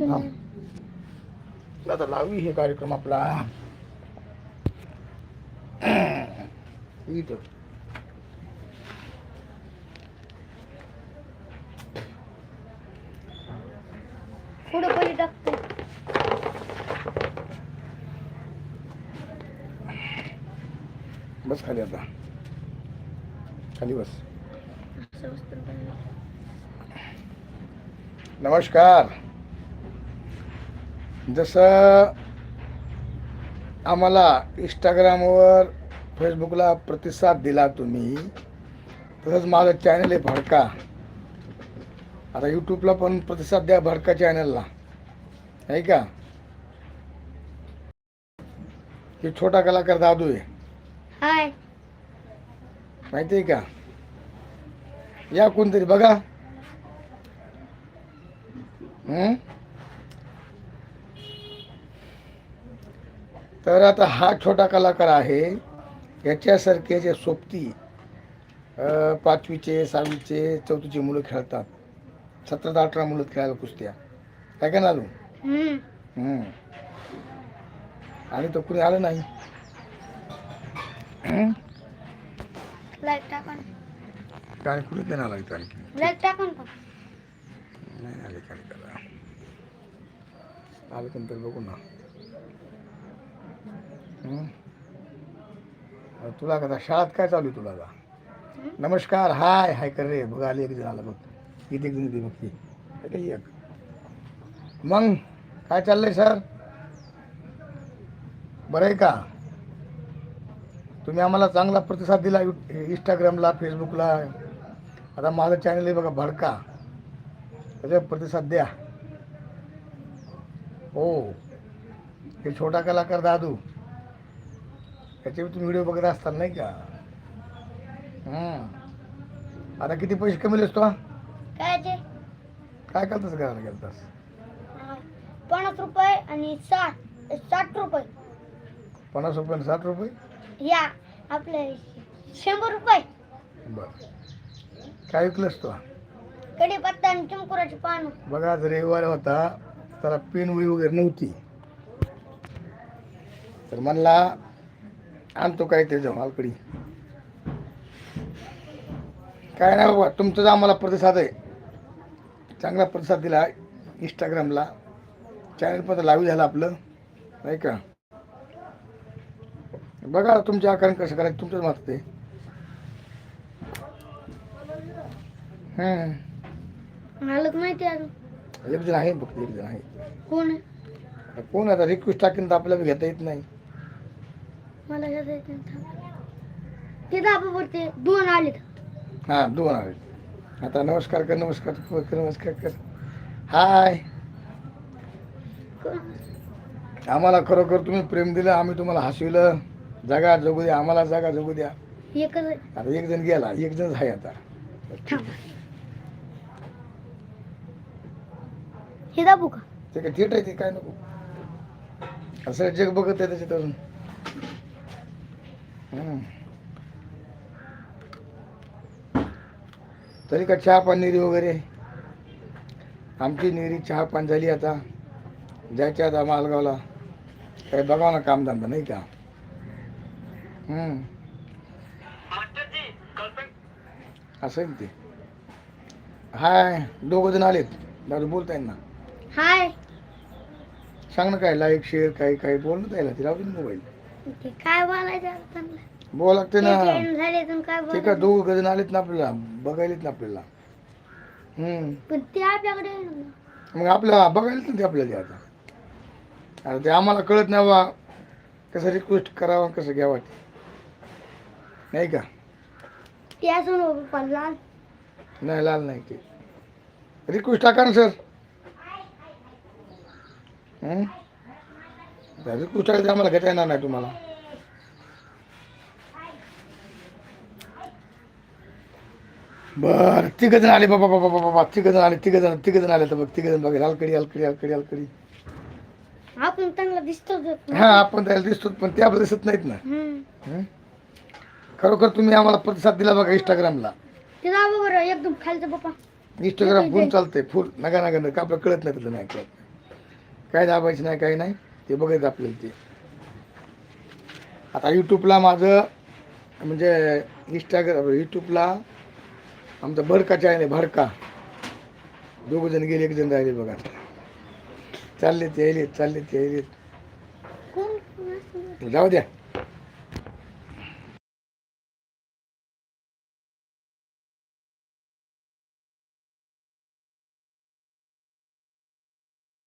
थांब थांब आता लावी हे कार्यक्रम आपला. इथं. पुढे पडी टाकतो. बस खाली आता. खाली बस. नमस्कार. जसं आम्हाला इंस्टाग्रामवर फेसबुकला प्रतिसाद दिला तुम्ही तसंच माझं चॅनल आहे भडका. आता यूट्यूबला पण प्रतिसाद द्या भडका चॅनलला आहे का? हे छोटा कलाकार दादू आहे. हाय. माहिती आहे का? या कोणतरी बघा. हं? तर आता हा छोटा कलाकार आहे. याच्यासारखे जे सोबती पाचवीचे सहावीचे चौथीचे मुलं खेळतात. सतरा ते अठरा मुलं खेळायला कुस्त्या. काय का नालू? हम्म. हं. आणि तो कुणी आलं नाही? हं? काय कुणी नाही आला इथं आणखी नाही आले काय आलं नंतर बघू ना. तुला कदा शाळेत काय चालू आहे तुला का नमस्कार हाय हाय कर रे बघ आली एक जण आला बघ. किती एक जण बघ ती. एक मग काय चाललंय सर? बरं आहे का? तुम्ही आम्हाला चांगला प्रतिसाद दिला इंस्टाग्रामला फेसबुकला आता माझं चॅनल आहे बघा भडका. त्याचा प्रतिसाद द्या. हो. हे छोटा कलाकार दादू. त्याचे तुम्ही व्हिडिओ बघत असताल नाही का? हम्म. आता किती पैसे कमीलेस तो? काय ते? काय करतास घराला गेलतास. पन्नास रुपये आणि साठ साठ रुपये. पन्नास रुपये आणि साठ रुपये? या आपले शंभर रुपये. बर. काय विकलंस तो? कढीपत्ता आणि चिमकुराची पानं. बघा आज रविवार होता त्याला पेन वळी वगैरे नव्हती. तर म्हणला आणतो काय त्याच्या मालकडी. काय नाही बाबा तुमचाच आम्हाला प्रतिसाद आहे. चांगला प्रतिसाद दिला इंस्टाग्रामला चॅनल पण लावी झालं आपलं नाही का? बघा तुमच्या आकारण कसं करायचं तुमचंच मत एक जण आहे फक्त एक जण आहे. कोण कोण आता रिक्वेस्ट टाकेन तर आपल्याला घेता येत नाही. मला. ते दाबावरती दोन आले हां दोन आहेत आता नमस्कार कर नमस्कार कर नमस्कार कर. हाय. आम्हाला खरोखर तुम्ही प्रेम दिलं आम्ही तुम्हाला हसविलं. जागा जगू द्या आम्हाला जागा जगू द्या. एकच. आता एक जण गेला एक जण आहे आता. हे दाबू का? ते काय थेट आहे ते काय नको. असं जग बघत आहे त्याच्यात अजून. तरी का चहा पाणी निरी वगैरे? आमची निरी चहा पाणी झाली आता. जायच्या आता मालगावला. काही बघावं ना कामधंदा नाही का? हम्म. असं आहे ना ते. हाय दोघं जण आलेत. दादू बोलताय ना. हाय. सांग ना काय लाईक शेअर काही काही. बोल ना त्याला तिला मोबाईल ते काय बोलायचं आता त्यांना? बोल लागते ना. ते train झाले तर काय ते का बोलायचं? दोघं जण आलेत ना आपल्याला बघायलेत ना आपल्याला. हम्म. पण ते आपल्याकडे येईल ना. मग आपल्याला बघायलेत ना ते आपल्याला ते आता. आता ते आम्हाला कळत नाही बा कसं रिक्वेस्ट करावं कसं घ्यावं ते. नाही का? ते पप्पा नाही लाल नाही ते. रिक्वेस्ट टाका ना सर रिक्वेस्ट टाकायचं आम्हाला घेता येणार नाही तुम्हाला. बर तिघ जण आले बाबा बाबा बाबा बाबा तिघ जण आले तिघ जण तिघ जण आले तर बघ तिघ जण बघा अलकडी अलकडी अलकडी अलकडी आपण त्यांना दिसतो हा आपण त्याला दिसतो पण ते आपल्याला दिसत नाहीत ना. हं? खरोखर तुम्ही आम्हाला प्रतिसाद दिला बघा इंस्टाग्रामला ते दाबा बरं एकदम खालचं पप्पा इंस्टाग्राम फुल चालतंय फुल नगा नगा नका आपल्याला कळत नाही त्याचं नाही कळत काय दाबायचं नाही काही नाही ते बघायचं आपल्याला ते. आता यूट्यूबला माझं म्हणजे इंस्टाग्राम यूट्यूबला आमचा भरका चॅनल आहे भरका. दोघं जण गेले एक जण राहिले बघा चालले ते यायलेत चालले ते यायलेत? जाऊ द्या.